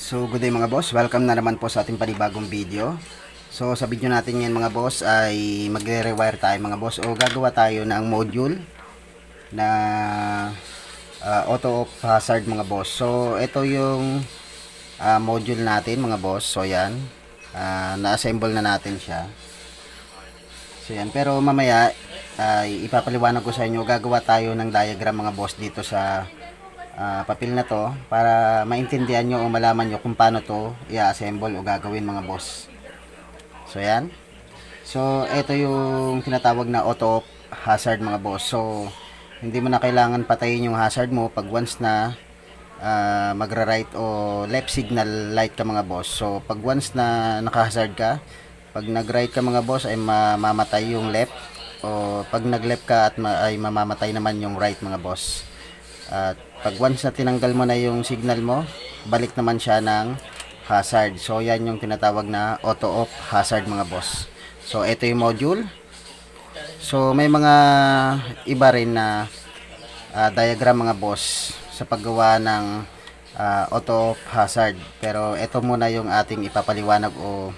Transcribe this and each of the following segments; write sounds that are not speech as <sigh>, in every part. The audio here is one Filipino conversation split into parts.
So good day mga boss, welcome na naman po sa ating panibagong video. So sa video natin ngayon mga boss ay magre-rewire tayo mga boss o gagawa tayo ng module na ah, auto off hazard mga boss. So ito yung ah, module natin mga boss. So yan, Ah, na-assemble na natin siya. So yan, pero mamaya ay ipapaliwanag ko sa inyo, gagawa tayo ng diagram mga boss dito sa ah, papel na to para maintindihan nyo o malaman nyo kung paano to i-assemble o gagawin mga boss. So yan. So ito yung tinatawag na auto hazard mga boss. So hindi mo na kailangan patayin yung hazard mo pag once na ah, magra-right o left signal light ka mga boss. So pag once na naka-hazard ka, pag nag-right ka mga boss ay mamamatay yung left o pag nag-left ka at ma- ay mamamatay naman yung right mga boss. At pag once na tinanggal mo na yung signal mo, balik naman siya ng hazard. So yan yung tinatawag na auto off hazard mga boss. So ito yung module. So may mga iba rin na ah, diagram mga boss sa paggawa ng ah, auto off hazard. Pero ito muna yung ating ipapaliwanag o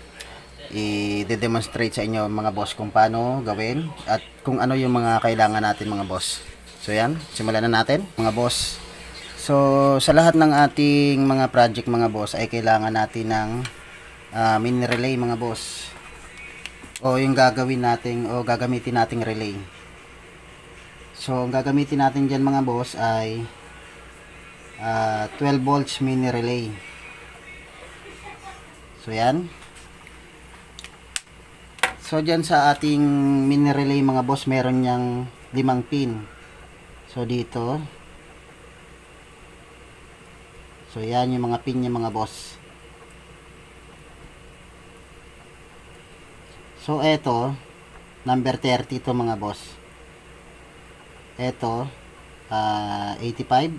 i-demonstrate sa inyo mga boss kung paano gawin at kung ano yung mga kailangan natin mga boss. So yan, simulan na natin mga boss. So sa lahat ng ating mga project mga boss ay kailangan natin ng ah, mini relay mga boss. O yung gagawin nating o gagamitin nating relay. So ang gagamitin natin diyan mga boss ay ah, 12 volts mini relay. So yan. So dyan sa ating mini relay mga boss, meron niyang limang pin. So dito. So yan yung mga pin niya mga boss. So eto, number 30 to mga boss. Eto, ah 85,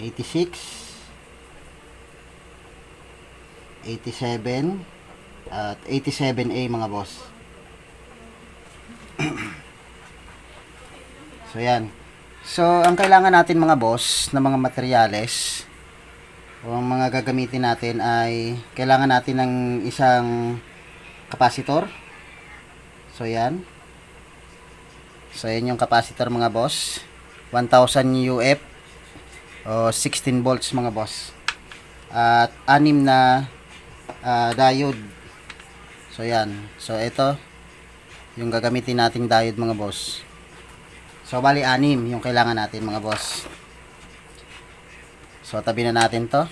86, 87, at 87A mga boss. So yan. So ang kailangan natin mga boss na mga materyales o ang mga gagamitin natin ay kailangan natin ng isang kapasitor. So yan. So yan yung kapasitor mga boss. 1000 UF o 16 volts mga boss. At anim na ah, diode So yan. So ito yung gagamitin nating diode mga boss. So bali anim yung kailangan natin mga boss. So tabi na natin 'to.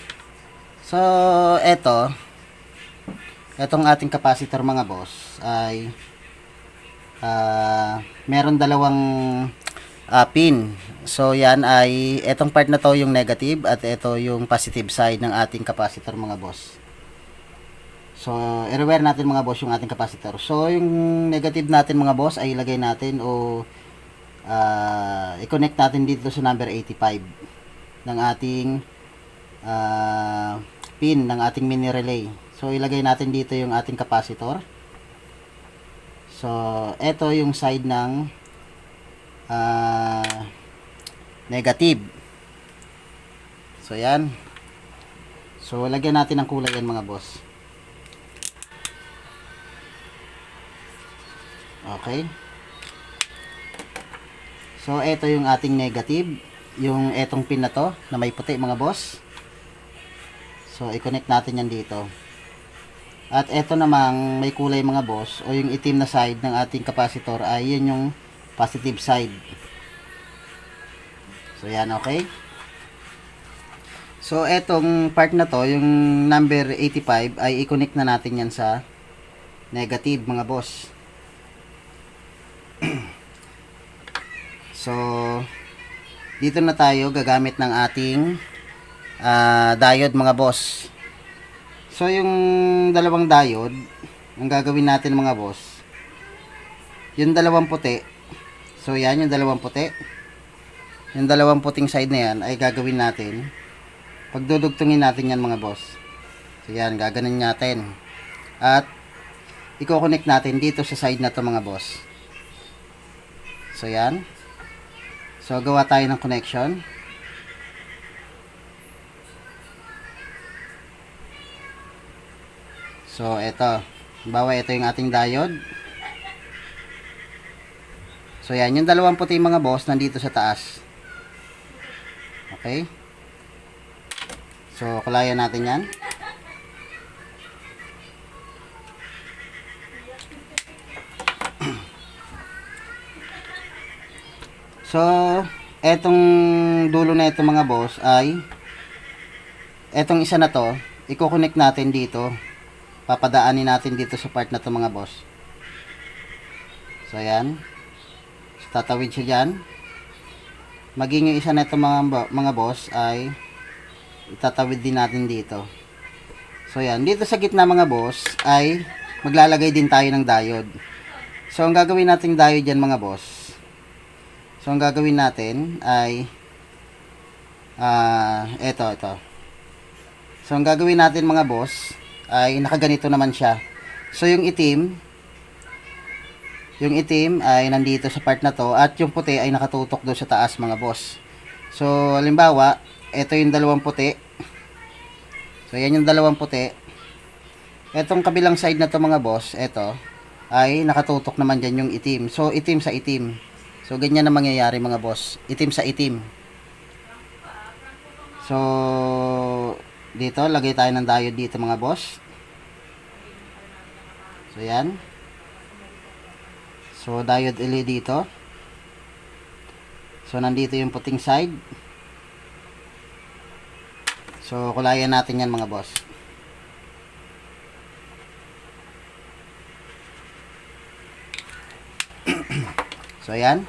So ito etong ating capacitor mga boss ay ah meron dalawang ah, pin. So yan ay etong part na to yung negative at ito yung positive side ng ating capacitor mga boss. So, i-rewire natin mga boss yung ating capacitor. So, yung negative natin mga boss ay ilagay natin o ah, i-connect natin dito sa number 85 ng ating ah, pin ng ating mini relay. So, ilagay natin dito yung ating capacitor. So, ito yung side ng ah, negative. So, yan. So, lagyan natin ng kulay yan mga boss. Okay. So, ito yung ating negative. Yung etong pin na to, na may puti mga boss. So, i-connect natin yan dito. At ito namang may kulay mga boss, o yung itim na side ng ating capacitor ay yun yung positive side. So, yan, okay. So, etong part na to, yung number 85, ay i-connect na natin yan sa negative mga boss. <clears throat> So, dito na tayo gagamit ng ating ah, diode mga boss. So, yung dalawang diode, ang gagawin natin mga boss, yung dalawang puti, so yan yung dalawang puti, yung dalawang puting side na yan ay gagawin natin, pagdudugtungin natin yan mga boss. So, yan, gaganin natin. At, i-connect natin dito sa side na to mga boss. So, yan. So, gawa tayo ng connection. So, ito. Bawa, ito yung ating diode. So, yan. Yung dalawang puti mga boss, nandito sa taas. Okay? So, kulayan natin yan. So, etong dulo na ito mga boss ay etong isa na to, i-connect natin dito. Papadaanin natin dito sa part na to mga boss. So, ayan. So, tatawid siya dyan. Maging yung isa na ito mga, mga boss ay itatawid din natin dito. So, ayan. Dito sa gitna mga boss ay maglalagay din tayo ng diode. So, ang gagawin nating diode dyan mga boss So, ang gagawin natin ay ah, eto, ito. So, ang gagawin natin mga boss ay nakaganito naman siya. So, yung itim yung itim ay nandito sa part na to at yung puti ay nakatutok doon sa taas mga boss. So, halimbawa, ito yung dalawang puti. So, yan yung dalawang puti. Etong kabilang side na to mga boss, ito, ay nakatutok naman dyan yung itim. So, itim sa itim. So, ganyan na mangyayari mga boss. Itim sa itim. So, dito, lagay tayo ng diode dito mga boss. So, yan. So, diode LED dito. So, nandito yung puting side. So, kulayan natin yan mga boss. <clears throat> So, ayan.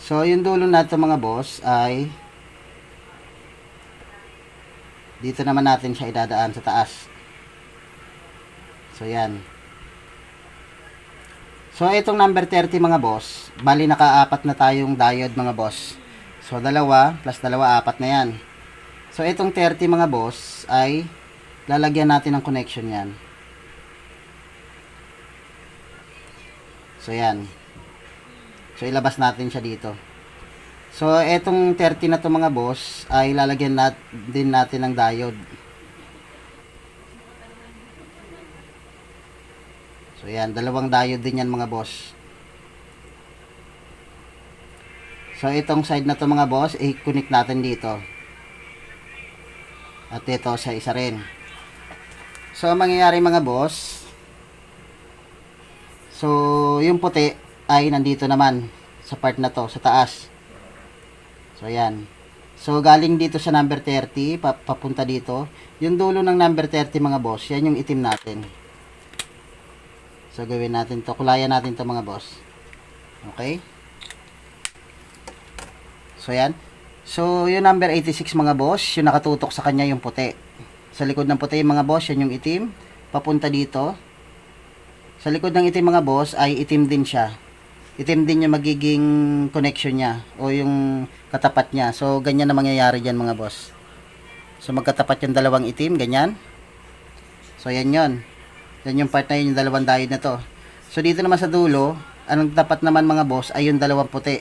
So, yung dulo natin mga boss ay dito naman natin siya idadaan sa taas. So, ayan. So, itong number 30 mga boss, bali nakaapat na tayong diode mga boss. So, dalawa plus dalawa, apat na yan. So, itong 30 mga boss ay lalagyan natin ng connection yan. So, yan. So, ilabas natin siya dito. So, etong 30 na to mga boss, ay lalagyan nat din natin ng diode. So, yan. Dalawang diode din yan mga boss. So, itong side na to mga boss, i-connect natin dito. At ito sa isa rin. So, ang mangyayari mga boss, So, yung puti ay nandito naman sa part na to, sa taas. So, ayan. So, galing dito sa number 30, pa papunta dito. Yung dulo ng number 30 mga boss, yan yung itim natin. So, gawin natin to. Kulayan natin to mga boss. Okay? So, yan. So, yung number 86 mga boss, yung nakatutok sa kanya yung puti. Sa likod ng puti mga boss, yan yung itim. Papunta dito. Sa likod ng itim mga boss ay itim din siya. Itim din yung magiging connection niya o yung katapat niya. So ganyan na mangyayari diyan mga boss. So magkatapat yung dalawang itim, ganyan. So yan yon. Yan yung part na yun, yung dalawang diode na to. So dito naman sa dulo, anong tapat naman mga boss ay yung dalawang puti.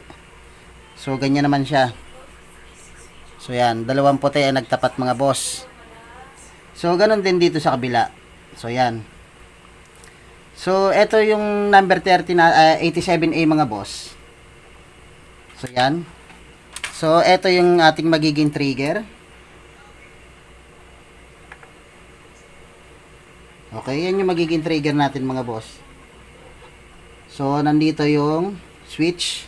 So ganyan naman siya. So yan, dalawang puti ay nagtapat mga boss. So ganun din dito sa kabila. So yan. So, ito yung number 30 na ah, 87A mga boss. So, yan. So, ito yung ating magiging trigger. Okay, yan yung magiging trigger natin mga boss. So, nandito yung switch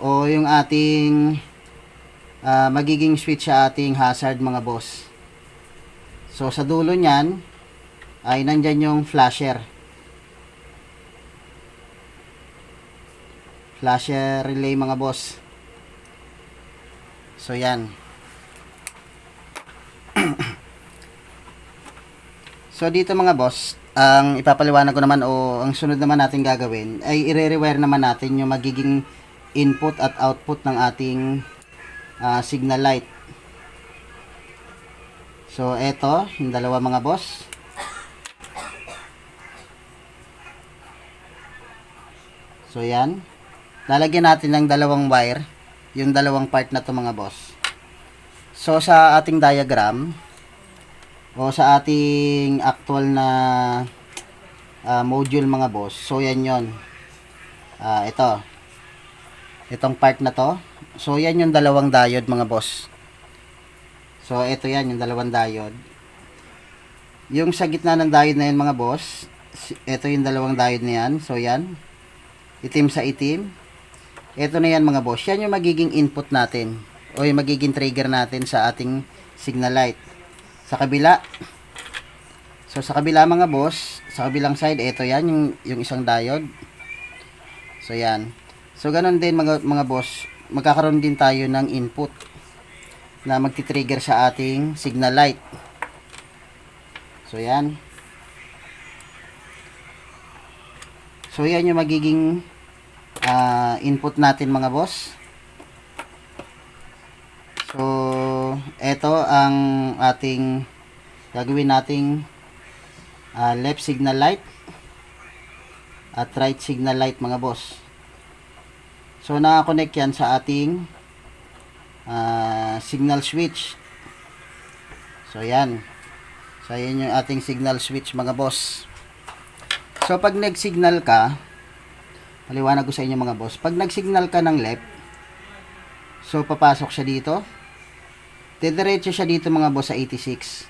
o yung ating ah, magiging switch sa ating hazard mga boss. So, sa dulo niyan ay nandyan yung flasher. Flasher relay mga boss. So yan. <clears throat> So dito mga boss ang ipapaliwanag ko naman o ang sunod naman natin gagawin ay i-rewire naman natin yung magiging input at output ng ating ah, signal light. So eto yung dalawa mga boss. So yan lalagyan natin ng dalawang wire yung dalawang part na to mga boss so sa ating diagram o sa ating actual na ah, module mga boss. So yan yon. Ah, ito. Itong part na to. So yan yung dalawang diode mga boss. So ito yan yung dalawang diode. Yung sa gitna ng diode na yan mga boss, ito yung dalawang diode na yan. So yan. Itim sa itim. Ito na yan mga boss. Yan yung magiging input natin o yung magiging trigger natin sa ating signal light. Sa kabila, So sa kabila mga boss, sa kabilang side, ito yan, yung, yung isang diode. So yan. So ganun din mga, mga boss, magkakaroon din tayo ng input na magti-trigger sa ating signal light. So yan. So yan yung magiging ah, input natin mga boss. So ito ang ating gagawin nating ah, left signal light at right signal light mga boss. So nakakonect yan sa ating ah, signal switch. So yan. So yan yung ating signal switch mga boss. So pag nag-signal ka, paliwanag ko sa inyo mga boss, pag nag-signal ka ng left, so papasok siya dito. Didiretso siya dito mga boss sa 86.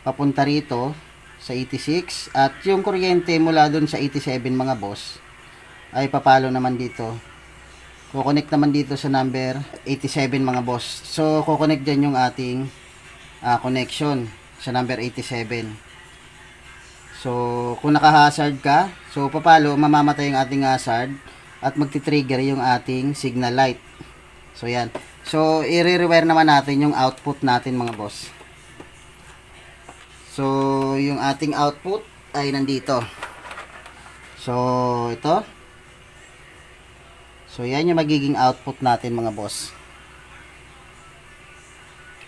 Papunta rito sa 86 at yung kuryente mula doon sa 87 mga boss ay papalo naman dito. Kukonek naman dito sa number 87 mga boss. So kukonek dyan yung ating ah, connection sa number 87. So kung naka-hazard ka, so papalo mamamatay yung ating hazard at magti-trigger yung ating signal light. So yan. So i-rewire naman natin yung output natin mga boss. So, yung ating output ay nandito. So, ito. So, yan yung magiging output natin mga boss.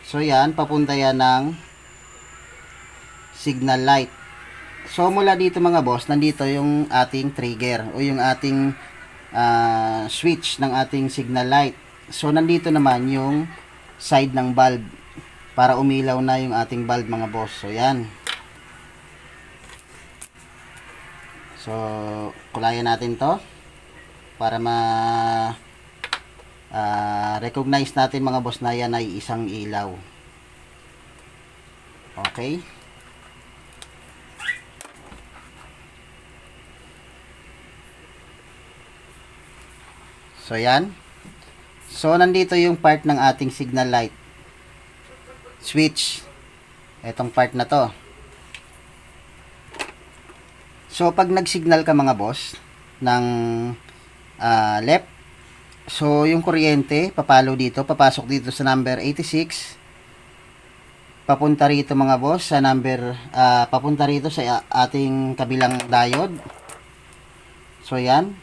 So, yan. Papunta yan ng signal light. So, mula dito mga boss, nandito yung ating trigger o yung ating ah, switch ng ating signal light. So, nandito naman yung side ng bulb para umilaw na yung ating bulb mga boss. So yan. So kulayan natin 'to para ma ah, recognize natin mga boss na yan ay isang ilaw. Okay? So yan. So nandito yung part ng ating signal light switch. Etong part na to. So, pag nag-signal ka mga boss ng ah, left, so yung kuryente, papalo dito, papasok dito sa number 86. Papunta rito mga boss sa number, ah, papunta rito sa ating kabilang diode. So, yan.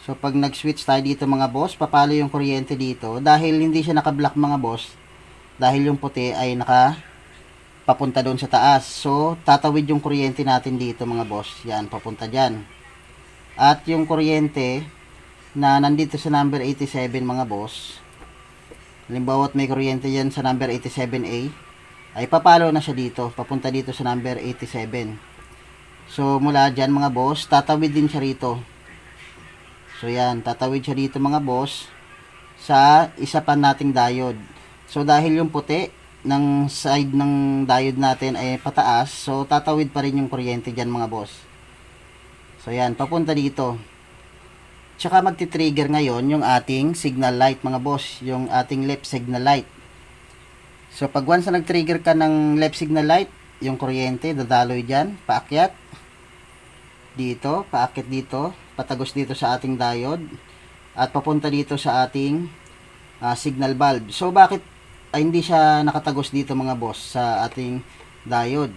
So, pag nag-switch tayo dito mga boss, papalo yung kuryente dito. Dahil hindi siya naka-block mga boss, dahil yung puti ay naka papunta doon sa taas. So, tatawid yung kuryente natin dito mga boss. Yan, papunta dyan. At yung kuryente na nandito sa number 87 mga boss, halimbawa may kuryente yan sa number 87A, ay papalo na siya dito, papunta dito sa number 87. So, mula dyan mga boss, tatawid din siya rito. So, yan, tatawid siya dito mga boss sa isa pa nating diode. So dahil yung puti ng side ng diode natin ay pataas, so tatawid pa rin yung kuryente diyan mga boss. So yan, papunta dito. Tsaka magti-trigger ngayon yung ating signal light mga boss, yung ating left signal light. So pag once na nag-trigger ka ng left signal light, yung kuryente dadaloy diyan, paakyat dito, paakyat dito, patagos dito sa ating diode at papunta dito sa ating ah, signal bulb. So bakit ay hindi siya nakatagos dito mga boss sa ating diode.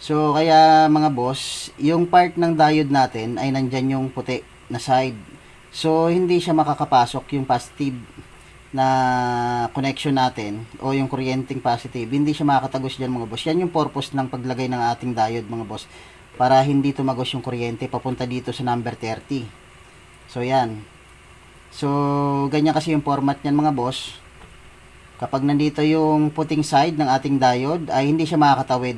So kaya mga boss, yung part ng diode natin ay nandyan yung puti na side. So hindi siya makakapasok yung positive na connection natin o yung kuryenteng positive. Hindi siya makakatagos dyan mga boss. Yan yung purpose ng paglagay ng ating diode mga boss. Para hindi tumagos yung kuryente papunta dito sa number 30. So yan. So ganyan kasi yung format niyan mga boss Kapag nandito yung puting side ng ating diode, ay hindi siya makakatawid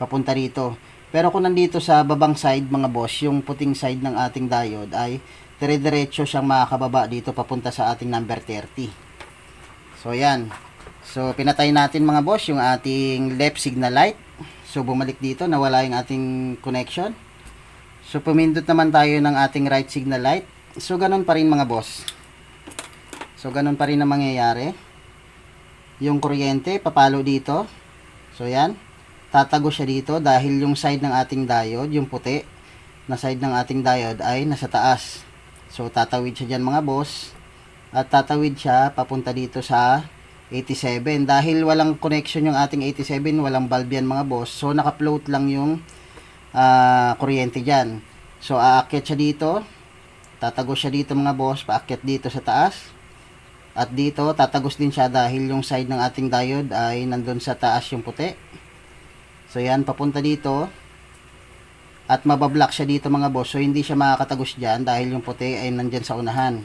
papunta rito. Pero kung nandito sa babang side mga boss, yung puting side ng ating diode ay dire-diretso siyang makakababa dito papunta sa ating number 30. So yan. So pinatay natin mga boss yung ating left signal light. So bumalik dito, nawala yung ating connection. So pumindot naman tayo ng ating right signal light. So ganun pa rin mga boss. So ganun pa rin ang mangyayari. Yung kuryente papalo dito. So yan. Tatago siya dito dahil yung side ng ating diode, yung puti na side ng ating diode ay nasa taas. So tatawid siya dyan mga boss. At tatawid siya papunta dito sa 87 dahil walang connection yung ating 87 walang bulb yan mga boss. So naka-float lang yung ah, kuryente dyan. So aakyat siya dito. Tatagos siya dito mga boss. Paakyat dito sa taas. At dito tatagos din siya dahil yung side ng ating diode ay nandun sa taas yung puti. So yan papunta dito. At mabablock siya dito mga boss. So hindi siya makakatagos dyan dahil yung puti ay nandyan sa unahan.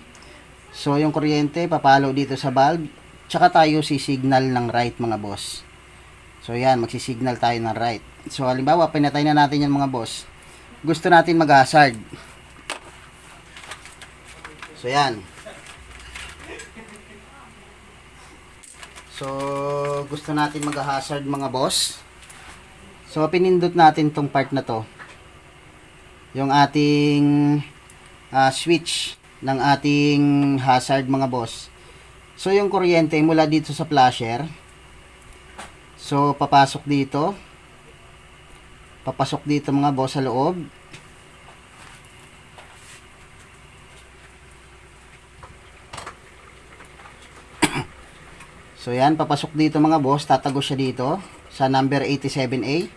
So yung kuryente papalo dito sa bulb tsaka tayo si-signal ng right mga boss. So yan, magsi-signal tayo ng right. So halimbawa, pinatay na natin yan mga boss. Gusto natin mag-hazard. So yan. So gusto natin mag-hazard mga boss. So pinindot natin tong part na to. Yung ating ah, switch ng ating hazard mga boss. So, yung kuryente mula dito sa flasher. So, papasok dito. Papasok dito mga boss sa loob. <coughs> So, yan. Papasok dito mga boss. Tatagos siya dito sa number 87A.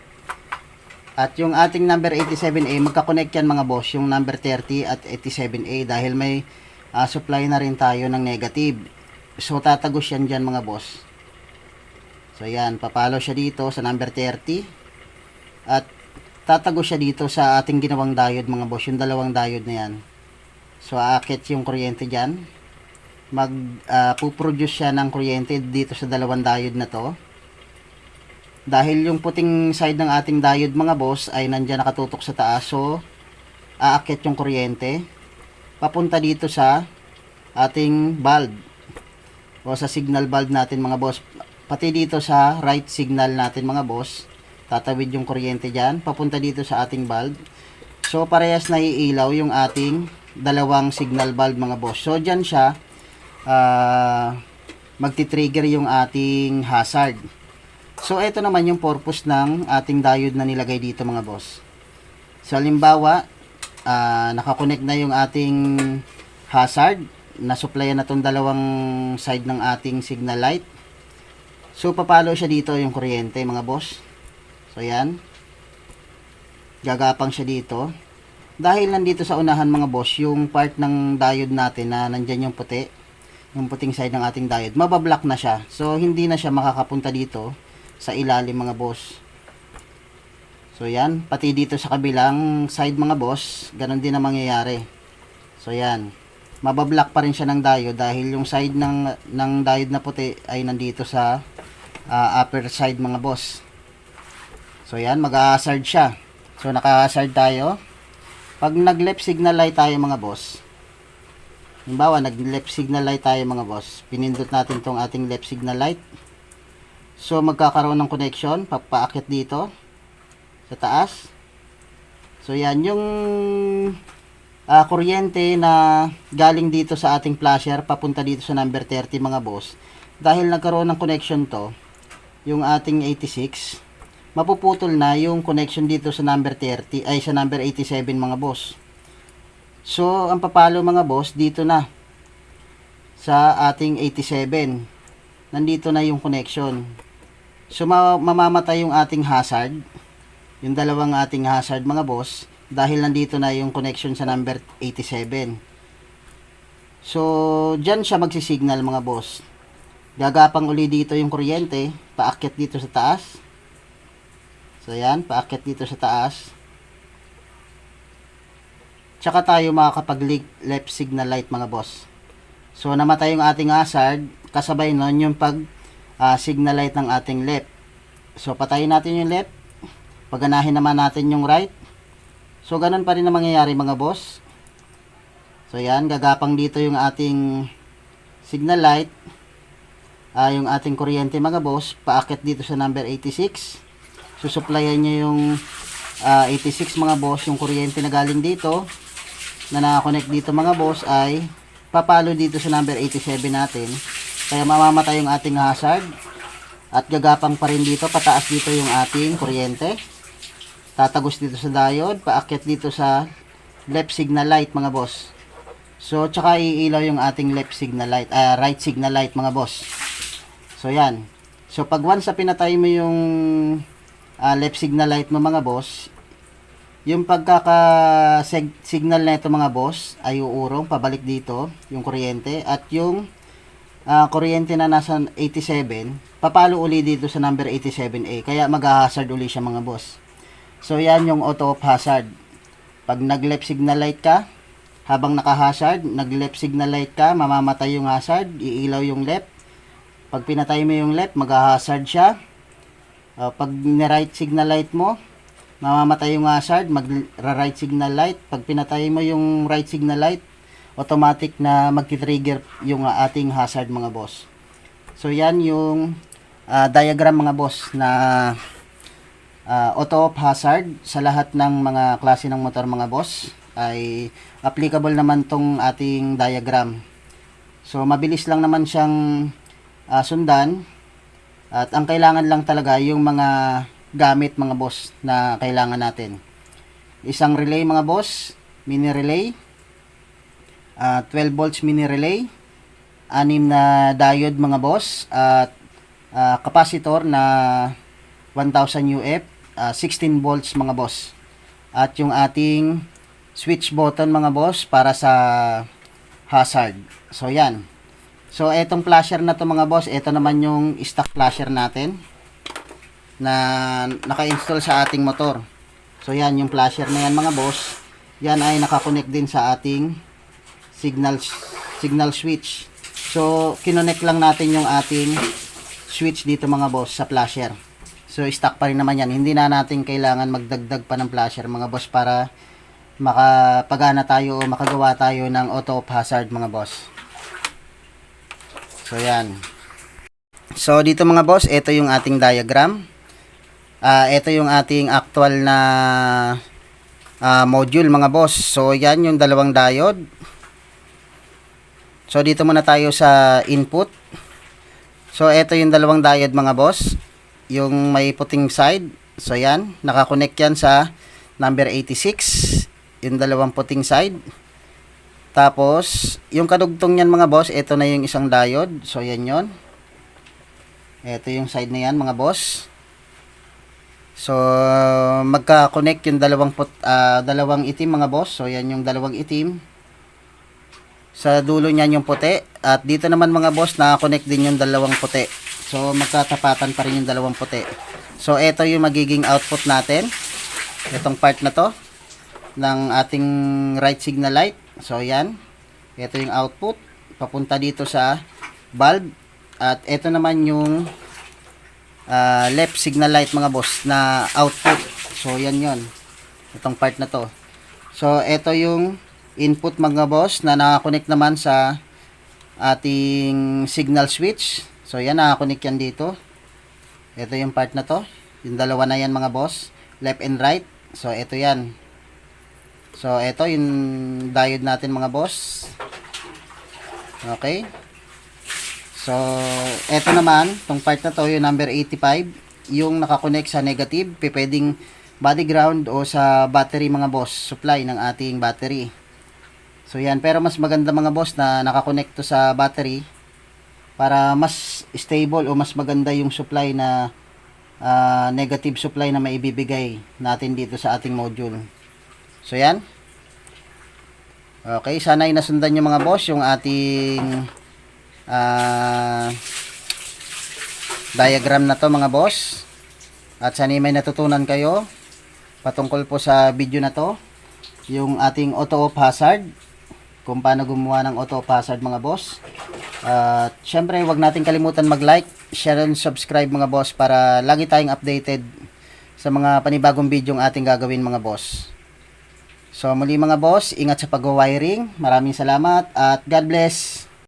At yung ating number 87A, magka-connect yan mga boss. Yung number 30 at 87A dahil may ah, supply na rin tayo ng negative. So, tatagos yan dyan mga boss. So, yan. Papalo siya dito sa number 30. At tatagos siya dito sa ating ginawang diode mga boss. Yung dalawang diode na yan. So, aakit yung kuryente dyan. Mag, ah, puproduce siya ng kuryente dito sa dalawang diode na to. Dahil yung puting side ng ating diode mga boss ay nandyan nakatutok sa taas. So, aakit yung kuryente. Papunta dito sa ating bulb o sa signal bulb natin mga boss. Pati dito sa right signal natin mga boss, tatawid yung kuryente dyan, papunta dito sa ating bulb. So parehas na iilaw yung ating dalawang signal bulb mga boss. So dyan siya, ah magti-trigger yung ating hazard. So ito naman yung purpose ng ating diode na nilagay dito mga boss. So halimbawa, ah nakakonect na yung ating hazard na-supplyan na tong dalawang side ng ating signal light. So, papalo siya dito yung kuryente, mga boss. So, yan. Gagapang siya dito. Dahil nandito sa unahan, mga boss, yung part ng diode natin na nandyan yung puti, yung puting side ng ating diode, mabablock na siya. So, hindi na siya makakapunta dito sa ilalim, mga boss. So, yan. Pati dito sa kabilang side, mga boss, ganun din ang mangyayari. So, yan mabablock pa rin siya ng diode dahil yung side ng ng diode na puti ay nandito sa uh, upper side mga boss. So yan, mag-hazard siya. So naka-hazard tayo. Pag nag-left signal light tayo mga boss. Halimbawa, nag-left signal light tayo mga boss. Pinindot natin tong ating left signal light. So magkakaroon ng connection, papaakit dito sa taas. So yan, yung uh, kuryente na galing dito sa ating flasher papunta dito sa number 30 mga boss. Dahil nagkaroon ng connection to yung ating 86 mapuputol na yung connection dito sa number 30 ay sa number 87 mga boss. So ang papalo mga boss dito na sa ating 87 nandito na yung connection. So mamamatay yung ating hazard yung dalawang ating hazard mga boss dahil nandito na yung connection sa number 87. So, dyan siya magsisignal mga boss. Gagapang uli dito yung kuryente, paakyat dito sa taas. So, yan, paakyat dito sa taas. Tsaka tayo makakapag left signal light mga boss. So, namatay yung ating hazard, kasabay nun yung pag ah, signal light ng ating left. So patayin natin yung left. Paganahin naman natin yung right. So ganun pa rin ang mangyayari mga boss. So yan, gagapang dito yung ating signal light. Ah, yung ating kuryente mga boss, paakit dito sa number 86. Susuplayan niya yung ah, 86 mga boss, yung kuryente na galing dito na nakakonect dito mga boss ay papalo dito sa number 87 natin. Kaya mamamatay yung ating hazard at gagapang pa rin dito, pataas dito yung ating kuryente. Tatagos dito sa diode, paakyat dito sa left signal light mga boss. So, tsaka iilaw yung ating left signal light, ah, right signal light mga boss. So, yan. So, pag once na pinatay mo yung ah, left signal light mo mga boss, yung pagkaka seg- signal na ito mga boss ay uurong pabalik dito yung kuryente at yung ah, kuryente na nasa 87 papalo uli dito sa number 87A kaya mag-hazard uli siya mga boss. So, yan yung auto off hazard. Pag nag-left signal light ka, habang naka-hazard, nag-left signal light ka, mamamatay yung hazard, iilaw yung left. Pag pinatay mo yung left, mag-hazard siya. Uh, pag ni-right signal light mo, mamamatay yung hazard, mag-right signal light. Pag pinatay mo yung right signal light, automatic na mag-trigger yung ating hazard mga boss. So yan yung uh, diagram mga boss na uh, auto off hazard sa lahat ng mga klase ng motor mga boss ay applicable naman tong ating diagram. So mabilis lang naman siyang ah, sundan at ang kailangan lang talaga yung mga gamit mga boss na kailangan natin. Isang relay mga boss, mini relay, ah, 12 volts mini relay, anim na diode mga boss at ah, capacitor na 1000 UF, ah, 16 volts mga boss. At yung ating switch button mga boss para sa hazard. So yan. So etong flasher na to mga boss, ito naman yung stock flasher natin na naka-install sa ating motor. So yan yung flasher na yan mga boss. Yan ay nakakonect din sa ating signal signal switch. So kinonect lang natin yung ating switch dito mga boss sa flasher. So stock pa rin naman yan. Hindi na natin kailangan magdagdag pa ng flasher mga boss para makapagana tayo o makagawa tayo ng auto off hazard mga boss. So yan. So dito mga boss, ito yung ating diagram. Ah, ito yung ating actual na ah, module mga boss. So yan yung dalawang diode. So dito muna tayo sa input. So ito yung dalawang diode mga boss. Yung may puting side. So yan, nakakonect yan sa number 86. Yung dalawang puting side. Tapos, yung kadugtong yan mga boss, ito na yung isang diode. So yan yon. Ito yung side na yan mga boss. So, magka-connect yung dalawang put, ah, dalawang itim mga boss. So, yan yung dalawang itim. Sa dulo niyan yung puti. At dito naman mga boss, naka-connect din yung dalawang puti. So, magkatapatan pa rin yung dalawang puti. So, ito yung magiging output natin. Itong part na to ng ating right signal light. So, yan. Ito yung output. Papunta dito sa bulb. At ito naman yung ah, left signal light mga boss na output. So, yan yon Itong part na to. So, ito yung input mga boss na nakakonect naman sa ating signal switch. So, yan nakakonect yan dito. Ito yung part na to. Yung dalawa na yan mga boss. Left and right. So, ito yan. So, ito yung diode natin mga boss. Okay. So, eto naman, tong part na to, yung number 85, yung nakakonect sa negative, pwedeng body ground o sa battery mga boss, supply ng ating battery. So, yan. Pero mas maganda mga boss na nakakonect to sa battery para mas stable o mas maganda yung supply na ah, negative supply na maibibigay natin dito sa ating module. So, yan. Okay, sana ay nasundan nyo mga boss yung ating ah, diagram na to mga boss. At sana may natutunan kayo patungkol po sa video na to. Yung ating auto off hazard. Kung paano gumawa ng auto hazard mga boss. At syempre, wag natin kalimutan mag-like, share and subscribe mga boss para lagi tayong updated sa mga panibagong video ang ating gagawin mga boss. So muli mga boss, ingat sa pag-wiring. Maraming salamat at God bless.